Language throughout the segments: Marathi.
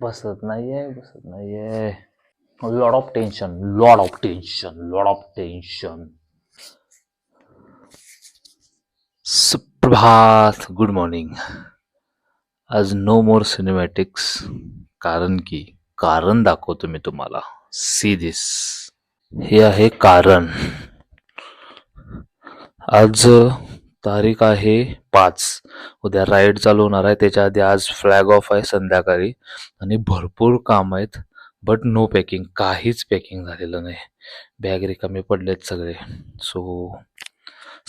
बसत नाहीये बसत है lot of tension lot of tension lot of tension सुप्रभात गुड मॉर्निंग आज नो मोर सिनेमॅटिक्स कारण की, कारण दाखवतो मी तुम्हाला सी दिस हे आहे कारण। आज तारीख आहे पाच. उद्या राईड चालू होणार आहे. त्याच्या आधी आज फ्लॅग ऑफ आहे संध्याकाळी. आणि भरपूर काम आहेत बट नो पॅकिंग काहीच पॅकिंग झालेलं नाही. बॅग रिकामे पडलेत सगळे. सो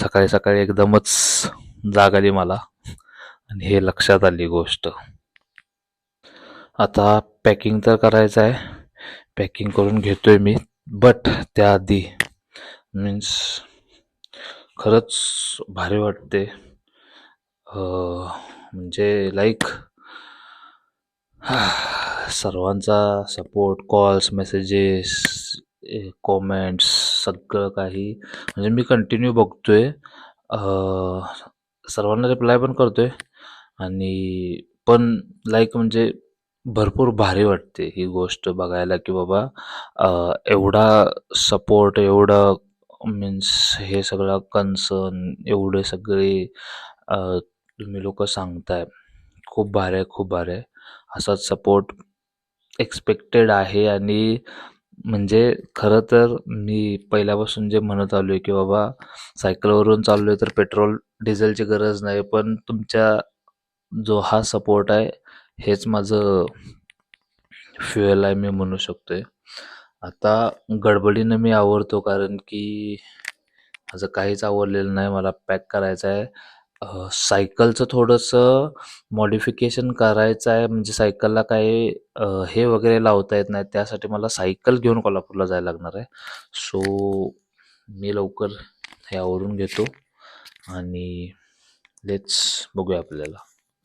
सकाळी सकाळी एकदमच जाग आली मला. आणि हे लक्षात आली गोष्ट. आता पॅकिंग तर करायचं आहे. पॅकिंग करून घेतोय मी बट त्याआधी मीन्स खरंच भारी वाटते. म्हणजे लाईक सर्वांचा सपोर्ट कॉल्स मेसेजेस कॉमेंट्स सगळं काही. म्हणजे मी कंटिन्यू बघतो आहे सर्वांना रिप्लाय पण करतो आहे आणि पण लाईक म्हणजे भरपूर भारी वाटते ही गोष्ट बघायला की बाबा एवढा सपोर्ट एवढं मीन्स हे सगळं कन्सर्न एवढे सगळे तुम्ही लोक सांगताय. खूप भारी आहे खूप भारी आहे. असाच सपोर्ट एक्सपेक्टेड आहे आणि म्हणजे खरं तर मी पहिल्यापासून जे म्हणत आलो आहे की बाबा सायकलवरून चाललो आहे तर पेट्रोल डिझेलची गरज नाही पण तुमच्या जो हा सपोर्ट आहे हेच माझं फ्युएल आहे मी म्हणू शकतो आहे आता गडबडीनं मी आवरतो कारण की माझं काहीच आवडलेलं नाही. मला पॅक करायचं आहे. सायकलचं थोडंसं मॉडिफिकेशन करायचं आहे. म्हणजे सायकलला काही हे वगैरे लावता येत नाही. त्यासाठी मला सायकल घेऊन कोल्हापूरला जायला लागणार आहे. सो मी लवकर हे आवरून घेतो आणि लेट्स बघूया आपल्याला.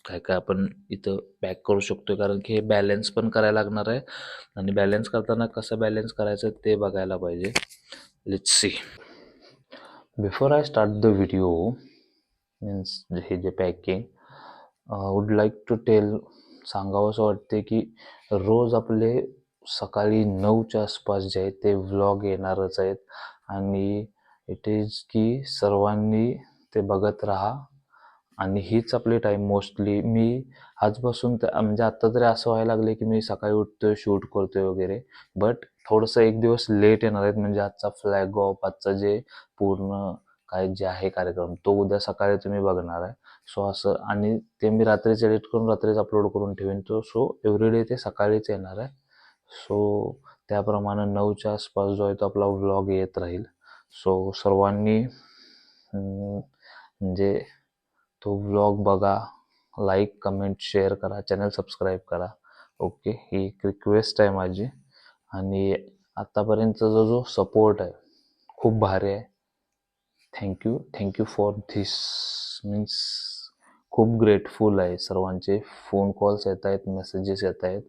काय काय आपण इथं पॅक करू शकतो कारण की हे बॅलन्स पण करायला लागणार आहे. आणि बॅलन्स करताना कसं बॅलन्स करायचं ते बघायला पाहिजे. Let's see before I start the video means हे जे packing would like to tell सांगावं असं वाटते की रोज आपले सकाळी नऊच्या आसपास जे आहेत ते व्लॉग येणारच आहेत. आणि इट इज की सर्वांनी ते बघत राहा. आणि हीच आपली टाईम मोस्टली मी आजपासून तर म्हणजे आत्ता तरी असं व्हायला लागले की मी सकाळी उठतोय शूट करतोय वगैरे. बट थोडंसं एक दिवस लेट येणार आहेत. म्हणजे आजचा फ्लॅग ऑफ आजचा जे पूर्ण काय जे आहे कार्यक्रम तो उद्या सकाळी तुम्ही बघणार आहे. सो असं आणि ते मी रात्रीच एडिट करून रात्रीच अपलोड करून ठेवेन तो. सो एव्हरीडे ते सकाळीच येणार आहे. सो त्याप्रमाणे नऊच्या आसपास जो आहे तो आपला व्लॉग येत राहील. सो सर्वांनी म्हणजे तो व्लॉग बघा लाईक कमेंट शेअर करा चॅनल सबस्क्राईब करा. ओके ही एक रिक्वेस्ट आहे माझी. आणि आत्तापर्यंतचा जो जो सपोर्ट आहे खूप भारी आहे. Thank you thank you for this means खूप ग्रेटफुल आहे. सर्वांचे फोन कॉल्स येत आहेत मेसेजेस येत आहेत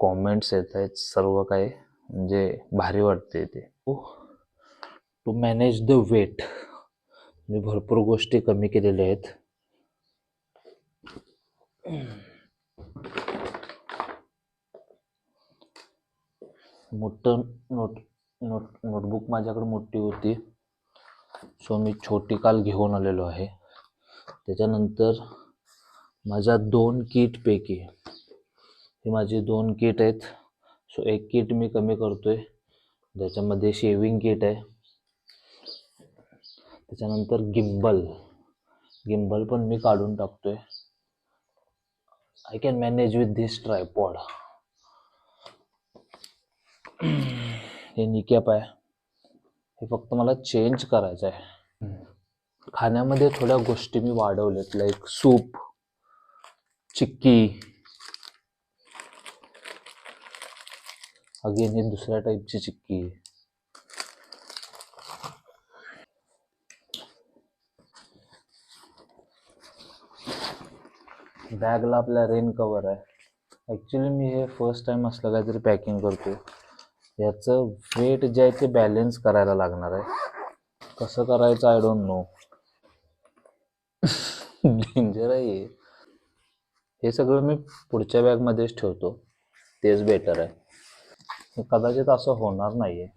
कॉमेंट्स येत आहेत. सर्व काही म्हणजे भारी वाटते ते. टू मॅनेज द वेट मी भरपूर गोष्टी कमी केलेल्या आहेत. मोठं नोट नोट नोटबुक माझ्याकडे मोठी होती. सो मी छोटी काल घेऊन आलेलो आहे. त्याच्यानंतर माझ्या दोन किटपैकी ही माझी दोन किट आहेत. सो एक किट मी कमी करतो आहे ज्याच्यामध्ये शेविंग किट आहे. त्याच्यानंतर गिम्बल गिम्बल पण मी काढून टाकतो आहे I can manage with this tripod हे निकॅप आहे. हे फक्त मला चेंज करायचं आहे. खाण्यामध्ये थोड्या गोष्टी मी वाढवल्यात लाईक सूप चिक्की. अगेन हे दुसऱ्या टाईपची चिक्की. बॅगला आपल्या रेन कवर आहे. ॲक्च्युली मी हे फर्स्ट टाइम असलं काहीतरी पॅकिंग करतो याचं वेट जे आहे ते बॅलेन्स करायला लागणार आहे. कसं करायचं आय डोंट नो डेंजर आहे हे. सगळं मी पुढच्या बॅगमध्येच ठेवतो. तेच बेटर आहे. कदाचित असं होणार नाही आहे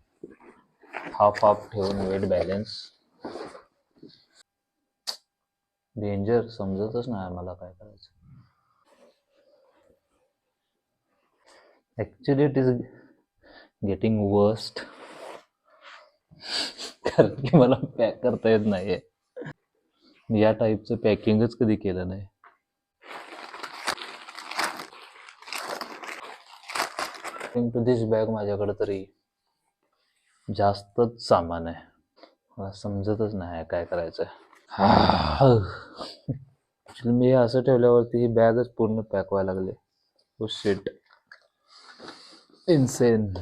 हाफ हाफ ठेवून वेट बॅलेन्स डेंजर समजतच नाही मला काय करायचं. Actually it is getting worst कारण की मला पॅक करता येत नाही आहे या टाईपचं पॅकिंगच कधी केलं नाही. टू दिस बॅग माझ्याकडे तरी जास्तच सामान आहे. मला समजतच नाही काय करायचं ॲक्च्युली मी हे असं ठेवल्यावरती ही बॅगच पूर्ण पॅक व्हायला लागले. Oh set shit insane.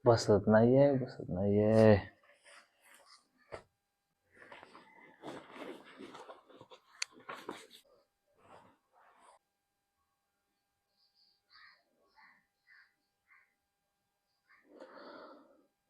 Basat na ye, basat na ye.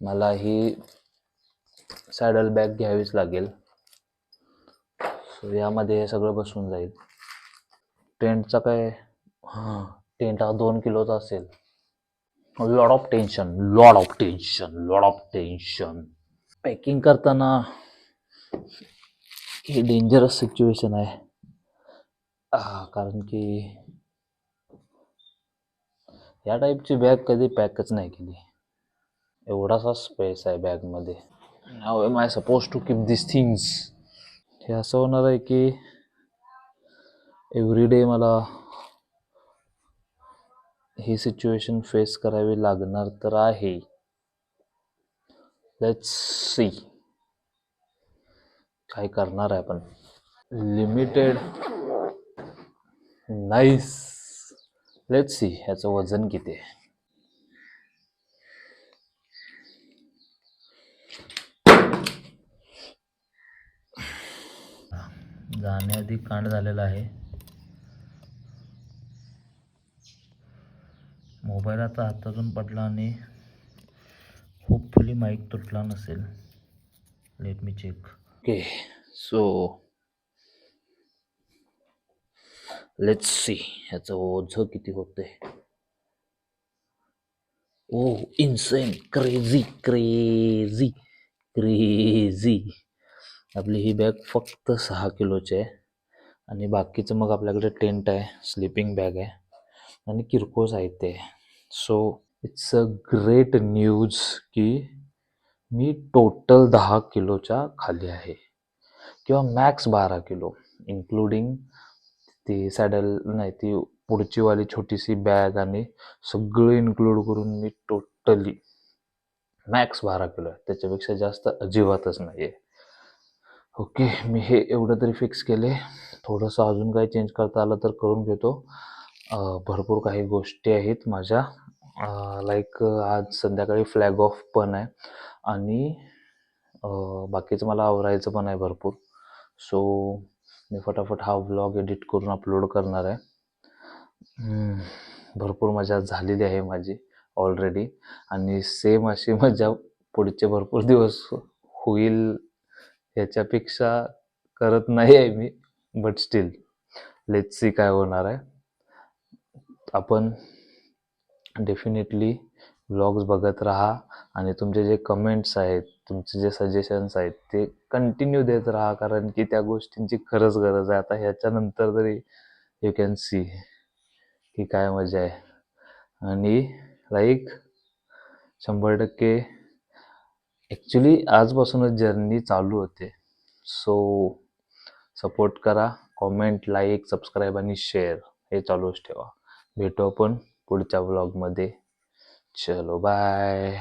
मला ही सॅडल बॅग घ्यावीच लागेल. सो यामध्ये हे सगळं बसून जाईल. टेंटचा काय? हां टेंट हा दोन किलोचा असेल. Lot of tension lot of tension lot of tension packing करताना ही डेंजरस सिच्युएशन आहे. कारण की या टाईपची बॅग कधी पॅकच नाही केली. एवढासा स्पेस आहे बॅगमध्ये how am I suppose to keep this things हे असं होणार आहे की एव्हरी डे मला ही सिच्युएशन फेस करावी लागणार तर आहे. लेट्स सी काय करणार आहे आपण? लिमिटेड नाईस लेट्स सी ह्याचं वजन किती आहे? जाण्याआधी कांड झालेला आहे. मोबाईल आता हातातून पडला आणि होपफुली माईक तुटला नसेल. Let me check okay so let's see ह्याचं ओझं किती होते oh insane crazy crazy crazy आपली ही बॅग फक्त सहा किलोची आहे. आणि बाकीचं मग आपल्याकडे टेंट आहे स्लीपिंग बॅग आहे आणि किरकोळ साहित्य आहे. So it's a great news की मी टोटल दहा किलोच्या खाली आहे. किंवा मॅक्स बारा किलो इन्क्लुडिंग ती सॅडल नाही ती पुढचीवाली छोटीशी बॅग आणि सगळं इन्क्लूड करून मी टोटली मॅक्स बारा किलो आहे. त्याच्यापेक्षा जास्त अजिबातच नाही आहे ओके मी हे एवढं तरी फिक्स केले थोडंसं अजून काही चेंज करता आलं तर करून घेतो. भरपूर काही गोष्टी आहेत माझ्या. लाईक आज संध्याकाळी फ्लॅग ऑफ पण आहे. आणि बाकीचं मला आवरायचं पण आहे भरपूर. सो मी फटाफट हा व्लॉग एडिट करून अपलोड करणार आहे. भरपूर मजा झालेली आहे माझी ऑलरेडी आणि सेम अशी मजा पुढचे भरपूर दिवस होईल याच्यापेक्षा करत नाही आहे मी बट स्टील लेट सी काय होणार आहे. आपण डेफिनेटली ब्लॉग्स बघत राहा आणि तुमचे जे कमेंट्स आहेत तुमचे जे सजेशन्स आहेत ते कंटिन्यू देत राहा कारण की त्या गोष्टींची खरंच गरज आहे. आता ह्याच्यानंतर तरी यू कॅन सी की काय मजा आहे. आणि लाईक शंभर टक्के ॲक्च्युली आजपासूनच जर्नी चालू होते. सो सपोर्ट करा कॉमेंट लाईक सबस्क्राईब आणि शेअर हे चालूच ठेवा. भेटू आपण पुढच्या ब्लॉगमध्ये चलो बाय